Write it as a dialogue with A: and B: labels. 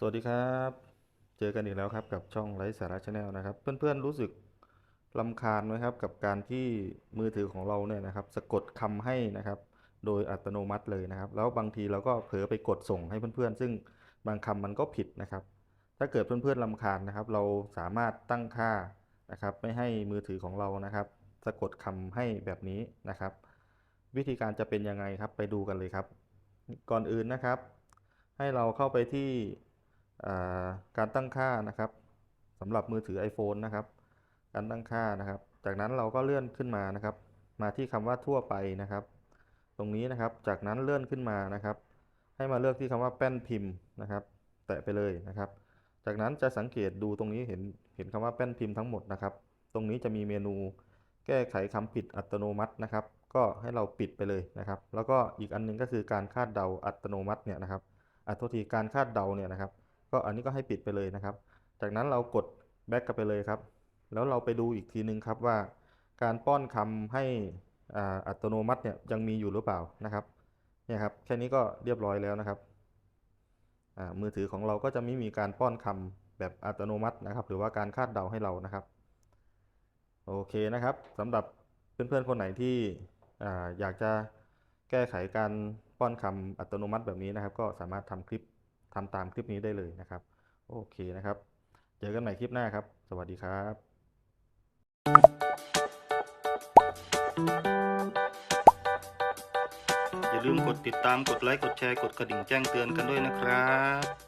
A: สวัสดีครับ เจอกันอีกแล้วครับกับช่องไร้สาระชาแนลนะครับ เพื่อนๆรู้สึกรำคาญไหมครับกับการที่มือถือของเราเนี่ยนะครับ สะกดคำให้นะครับ โดยอัตโนมัติเลยนะครับ แล้วบางทีเราก็เผลอไปกดส่งให้เพื่อนๆ ซึ่งบางคำมันก็ผิดนะครับ ถ้าเกิดเพื่อนๆรำคาญนะครับ เราสามารถตั้งค่านะครับ ไม่ให้มือถือของเรานะครับ สะกดคำให้แบบนี้นะครับ วิธีการจะเป็นยังไงครับไปดูกันเลยครับ ก่อนอื่นนะครับ ให้เราเข้าไปที่ การตั้งค่านะครับสำหรับมือถือ iPhone นะครับ การตั้งค่านะครับ จากนั้นเราก็เลื่อนขึ้นมานะครับ มาที่คำว่าทั่วไปนะครับ ตรงนี้นะครับ จากนั้นเลื่อนขึ้นมานะครับ ให้มาเลือกที่คำว่าแป้นพิมพ์นะครับ แตะไปเลยนะครับ จากนั้นจะสังเกตดูตรงนี้เห็นเห็นคำว่าแป้นพิมพ์ทั้งหมดนะครับ ตรงนี้จะมีเมนู แก้ไขคำผิดอัตโนมัตินะครับ ก็ให้เราปิดไปเลยนะครับ แล้วก็อีกอันหนึงก็คือการคาดเดาอัตโนมัติเนี่ยนะครับอัตโทษทีการคาดเดาเนี่ยนะครับ ก็อันนี้ก็ให้ปิดไปเลยนะครับ จากนั้นเรากดแบ็กกลับไปเลยครับ แล้วเราไปดูอีกทีนึงครับว่า การป้อนคำให้อัตโนมัติเนี่ยยังมีอยู่หรือเปล่านะครับเนี่ยครับแค่นี้ก็เรียบร้อยแล้วนะครับมือถือของเราก็จะไม่มีการป้อนคำแบบอัตโนมัตินะครับ หรือว่าการคาดเดาให้เรานะครับ โอเคนะครับสำหรับเพื่อนๆคนไหนที่ออยากจะแก้ไขการป้อนคำอัตโนมัติแบบนี้นะครับ ก็สามารถทำคลิป ทำตามคลิปนี้ได้เลยนะครับ โอเคนะครับ เจอกันใหม่คลิปหน้าครับ สวัสดีครับอย่าลืมกดติดตาม กดไลค์ กดแชร์ กดกระดิ่งแจ้งเตือนกันด้วยนะครับ